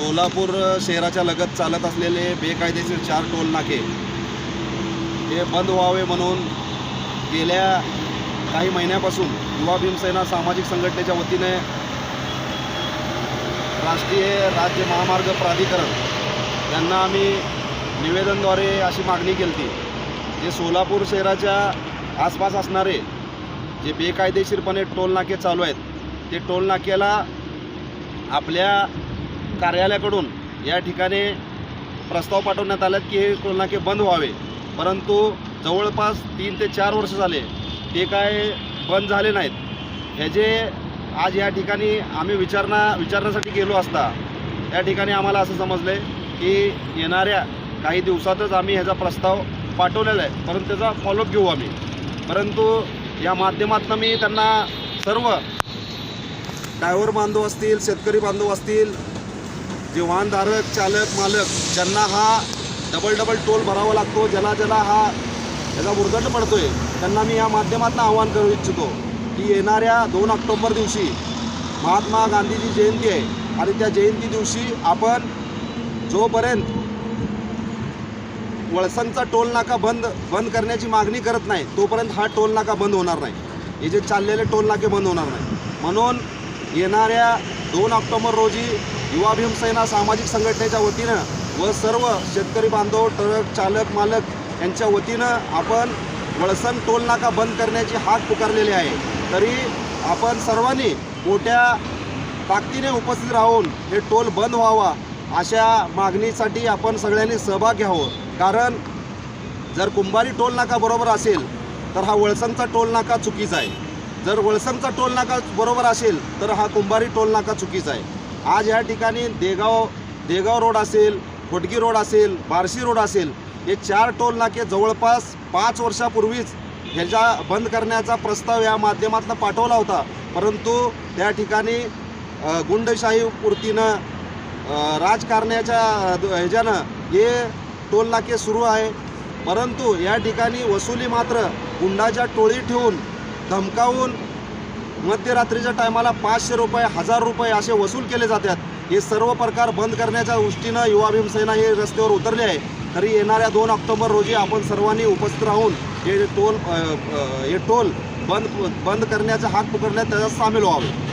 सोलापूर शहराच्या लगत चालत असलेले बेकायदेशीर चार टोल नाके. हे बंद व्हावे म्हणून गेल्या काही महिन्यापासून युवा भीमसेना सामाजिक संघटनेच्या वतीने राष्ट्रीय राज्य महामार्ग प्राधिकरण यांना आम्ही निवेदनद्वारे अशी मागणी केली होती जे सोलापूर शहराच्या आसपास असणारे जे बेकायदेशीरपणे टोल नाके चालू आहेत ते टोल नाक्याला आपल्या कार्यालयाकडून या ठिकाणी प्रस्ताव पाठवण्यात आल्यात की हे टोलनाके बंद व्हावे. परंतु जवळपास तीन ते चार वर्ष झाले ते काय बंद झाले नाहीत. ह्याचे आज या ठिकाणी आम्ही विचारणा विचारण्यासाठी गेलो असता या ठिकाणी आम्हाला असं समजलं आहे की येणाऱ्या काही दिवसातच आम्ही ह्याचा प्रस्ताव पाठवलेला आहे. परंतु त्याचा फॉलोअप घेऊ आम्ही. परंतु या माध्यमातून मी त्यांना सर्व ड्रायव्हर बांधव असतील शेतकरी बांधव असतील जे वाहनधारक चालक मालक ज्यांना हा डबल डबल टोल भरावा लागतो ज्याला ज्याला हा त्याचा म्हणतो आहे त्यांना मी या माध्यमातून आवाहन करू इच्छितो की येणाऱ्या दोन ऑक्टोबर दिवशी महात्मा गांधीची जयंती आहे आणि त्या जयंती दिवशी आपण जोपर्यंत वळसंगचा टोल नाका बंद बंद करण्याची मागणी करत नाही तोपर्यंत हा टोल नाका बंद होणार नाही. हे जे चाललेले टोल नाके बंद होणार नाही. म्हणून येणाऱ्या दोन ऑक्टोबर रोजी युवा भीमसेना सामाजिक संघटनेच्या वतीनं व सर्व शेतकरी बांधव ट्रक चालक मालक यांच्या वतीनं आपण वळसण टोलनाका बंद करण्याची हाक पुकारलेली आहे. तरी आपण सर्वांनी मोठ्या ताकदीने उपस्थित राहून हे टोल बंद व्हावा अशा मागणीसाठी आपण सगळ्यांनी सहभाग घ्यावं. कारण जर कुंभारी टोल नाका बरोबर असेल तर हा वळसणचा टोल नाका चुकीचा आहे. जर वळसंगचा टोल नाका बरोबर असेल तर हा कुंभारी टोल नाका चुकीचा आहे. आज या ठिकाणी देगाव देगाव रोड असेल खोटगी रोड असेल बार्शी रोड असेल हे चार टोल नाके जवळपास पाच वर्षापूर्वीच ह्याच्या बंद करण्याचा प्रस्ताव या माध्यमातून पाठवला होता. परंतु त्या ठिकाणी गुंडशाही पूर्तीनं राजकारण्याच्या द- ह्याच्यानं हे टोल नाके सुरू आहे. परंतु या ठिकाणी वसुली मात्र गुंडाच्या टोळी ठेवून धमकावून मध्यरात्रीच्या टायमाला पाचशे रुपये हजार रुपये असे वसूल केले जातात. हे सर्व प्रकार बंद करण्याच्या दृष्टीनं युवा भीमसेना हे रस्त्यावर उतरले आहे. तरी येणाऱ्या दोन ऑक्टोबर रोजी आपण सर्वांनी उपस्थित राहून हे टोल हे टोल बंद बंद करण्याचा हात पकडण्यात त्याच्यात सामील व्हावे.